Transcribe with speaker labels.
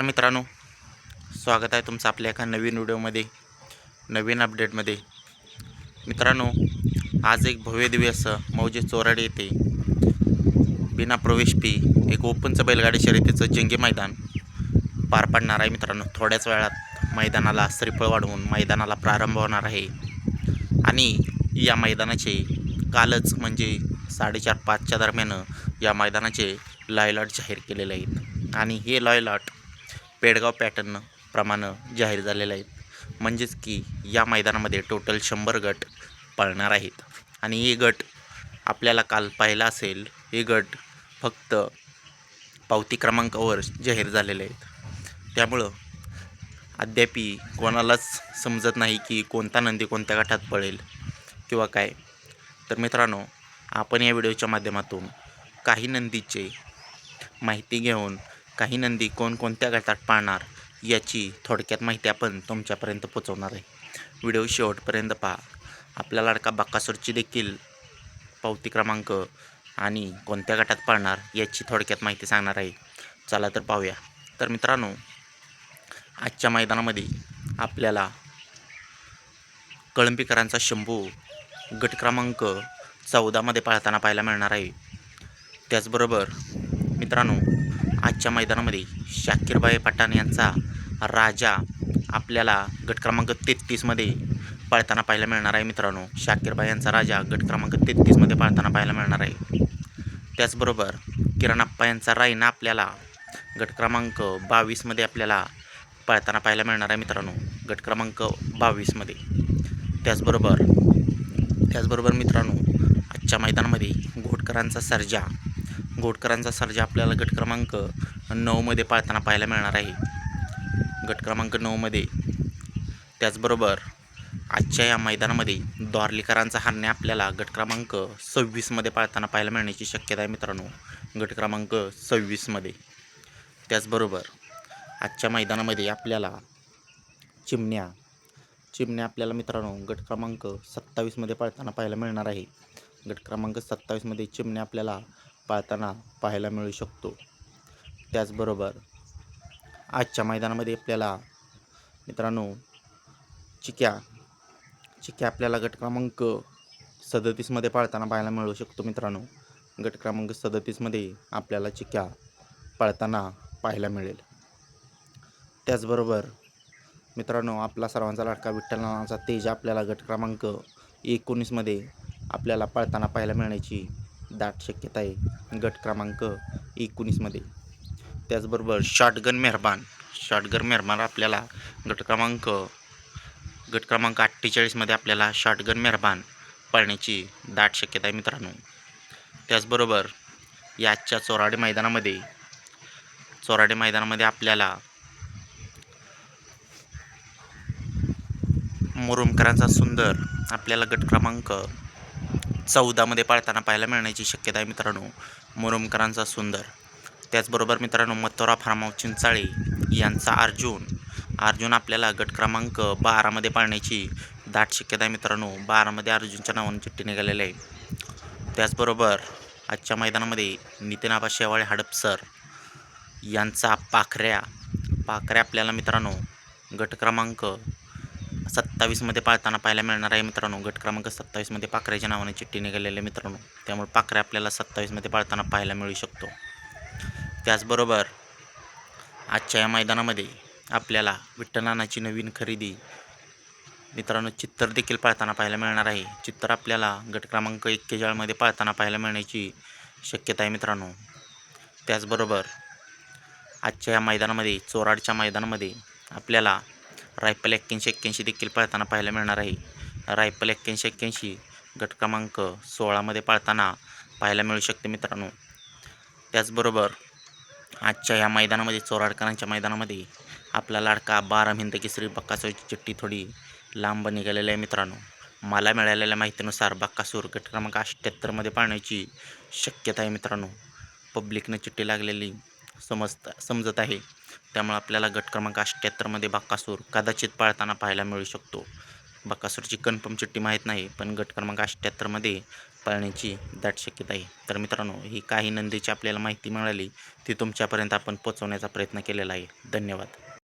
Speaker 1: मित्रांनो स्वागत आहे तुमचं आपल्या एका नवीन व्हिडिओमध्ये नवीन अपडेटमध्ये. मित्रांनो आज एक भव्य दिव्य असं मौजे चोराडे येथे. बिना प्रवेश फी एक ओपनचं बैलगाडी शर्यतीचं जंगी मैदान पार पडणार आहे मित्रांनो. थोड्याच वेळात मैदानाला श्रीफळ वाढवून मैदानाला प्रारंभ होणार आहे. आणि या मैदानाचे कालच म्हणजे साडेचार पाचच्या दरम्यान या मैदानाचे लॉयलॉट जाहीर केलेले आहेत. आणि हे लॉयलॉट पेडगाव पॅटर्न प्रमाणे जाहीर झालेले आहेत म्हणजेच की या मैदानामध्ये टोटल शंभर गट पळणार आहेत. आणि हे गट आपल्याला काल पाहिला असेल हे गट फक्त पावती क्रमांकावर जाहीर झालेले आहेत. त्यामुळं अद्यापी कोणालाच समजत नाही की कोणता नंदी कोणत्या गटात पळेल किंवा काय. तर मित्रांनो आपण या व्हिडिओच्या माध्यमातून काही नंदीचे माहिती घेऊन काही नंदी कोणकोणत्या गटात पाळणार याची थोडक्यात माहिती आपण तुमच्यापर्यंत पोचवणार आहे. व्हिडिओ शेवटपर्यंत पहा. आपल्या लाडका बक्कासूरची देखील पावती क्रमांक आणि कोणत्या गटात पाळणार याची थोडक्यात माहिती सांगणार आहे. चला तर पाहूया. तर मित्रांनो आजच्या मैदानामध्ये आपल्याला कळंबीकरांचा शंभू गट क्रमांक चौदामध्ये पाळताना पाहायला मिळणार आहे. त्याचबरोबर मित्रांनो आजच्या मैदानामध्ये शाकीरबाई पठाण यांचा राजा आपल्याला गट क्रमांक तेहतीसमध्ये पाळताना पाहायला मिळणार आहे मित्रांनो. शाकीरबाई यांचा राजा गट क्रमांक तेहतीसमध्ये पाळताना पाहायला मिळणार आहे. त्याचबरोबर किरणाप्पा यांचा रायना आपल्याला गट क्रमांक बावीसमध्ये आपल्याला पाळताना पाहायला मिळणार आहे मित्रांनो. गट क्रमांक बावीसमध्ये त्याचबरोबर त्याचबरोबर मित्रांनो आजच्या मैदानामध्ये घोटकरांचा सर्जा घोटकरांचा सर्जा आपल्याला गट क्रमांक नऊमध्ये पाळताना पाहायला मिळणार आहे. गट क्रमांक नऊमध्ये त्याचबरोबर आजच्या या मैदानामध्ये द्वारलीकरांचा हरणे आपल्याला गट क्रमांक सव्वीसमध्ये पाळताना पाहायला मिळण्याची शक्यता आहे मित्रांनो. गट क्रमांक सव्वीसमध्ये त्याचबरोबर आजच्या मैदानामध्ये आपल्याला चिमण्या चिमण्या आपल्याला मित्रांनो गट क्रमांक सत्तावीसमध्ये पाळताना पाहायला मिळणार आहे. गट क्रमांक सत्तावीसमध्ये चिमण्या आपल्याला पाळताना पाहायला मिळू शकतो. त्याचबरोबर आजच्या मैदानामध्ये आपल्याला मित्रांनो चिक्या चिक्या आपल्याला गट क्रमांक सदतीसमध्ये पाळताना पाहायला मिळू शकतो मित्रांनो. गट क्रमांक सदतीसमध्ये आपल्याला चिक्या पाळताना पाहायला मिळेल. त्याचबरोबर मित्रांनो आपला सर्वांचा लाडका विठ्ठल नावाचा तेज आपल्याला गट क्रमांक एकोणीसमध्ये आपल्याला पाळताना पाहायला मिळण्याची दाट शक्यता आहे. गट क्रमांक एकोणीसमध्ये त्याचबरोबर शॉटगन मेहरबान. शॉटगन मेहरबान आपल्याला गट क्रमांक गट क्रमांक अठ्ठेचाळीसमध्ये आपल्याला शॉटगन मेहरबान पळण्याची दाट शक्यता आहे मित्रांनो. त्याचबरोबर याच्या चोराडे मैदानामध्ये चोराडे मैदानामध्ये आपल्याला मुरुमकरांचा सुंदर आपल्याला गट क्रमांक चौदामध्ये पाळताना पाहायला मिळण्याची शक्यता आहे मित्रांनो. मुरुमकरांचा सुंदर. त्याचबरोबर मित्रांनो मथुरा फार्माव चिंचाळे यांचा अर्जुन. अर्जुन आपल्याला गट क्रमांक बारामध्ये पाळण्याची दाट शक्यता आहे मित्रांनो. बारामध्ये अर्जुनच्या नावाने चिठ्ठी निघालेली आहे. त्याचबरोबर आजच्या मैदानामध्ये नितीन आबा शेवाळे हडपसर यांचा पाखऱ्या. पाखऱ्या आपल्याला मित्रांनो गट क्रमांक सत्तावीसमध्ये पाळताना पाहायला मिळणार आहे मित्रांनो. गट क्रमांक सत्तावीसमध्ये पाखऱ्याच्या नावाने चिठ्ठी निघालेली आहे मित्रांनो. त्यामुळे पाखऱ्या आपल्याला सत्तावीसमध्ये पाळताना पाहायला मिळू शकतो. त्याचबरोबर आजच्या या मैदानामध्ये आपल्याला विठ्ठलानाची नवीन खरेदी मित्रांनो चित्तर देखील पाळताना पाहायला मिळणार आहे. चित्तर आपल्याला गट क्रमांक एक्केचाळमध्ये पाळताना पाहायला मिळण्याची शक्यता आहे मित्रांनो. त्याचबरोबर आजच्या या मैदानामध्ये चोराडच्या मैदानामध्ये आपल्याला रायफल एक्क्याऐंशी एक्क्याऐंशी देखील पाळताना पाहायला मिळणार आहे. रायफल एक्क्याऐंशी एक्क्याऐंशी गट क्रमांक सोळामध्ये पाळताना पाहायला मिळू शकते मित्रांनो. त्याचबरोबर आजच्या या मैदानामध्ये चोराडकरांच्या मैदानामध्ये आपला लाडका बारा हिंद श्री बक्कासूरची चिठ्ठी थोडी लांब निघालेली आहे मित्रांनो. मला मिळालेल्या माहितीनुसार बक्कासूर गट क्रमांक अठ्ठ्याहत्तरमध्ये पाळण्याची शक्यता आहे मित्रांनो. पब्लिकनं चिठ्ठी लागलेली. समजता समजत आहे. त्यामुळे आपल्याला गट क्रमांक अठ्ठ्याहत्तरमध्ये बक्कासूर कदाचित पाळताना पाहायला मिळू शकतो. बाक्कासूरची कन्फर्म चिठ्ठी माहीत नाही पण गट क्रमांक अठ्ठ्याहत्तरमध्ये पाळण्याची दाट शक्यता आहे. तर मित्रांनो ही काही नंदीची आपल्याला माहिती मिळाली ती तुमच्यापर्यंत आपण पोचवण्याचा प्रयत्न केलेला आहे. धन्यवाद.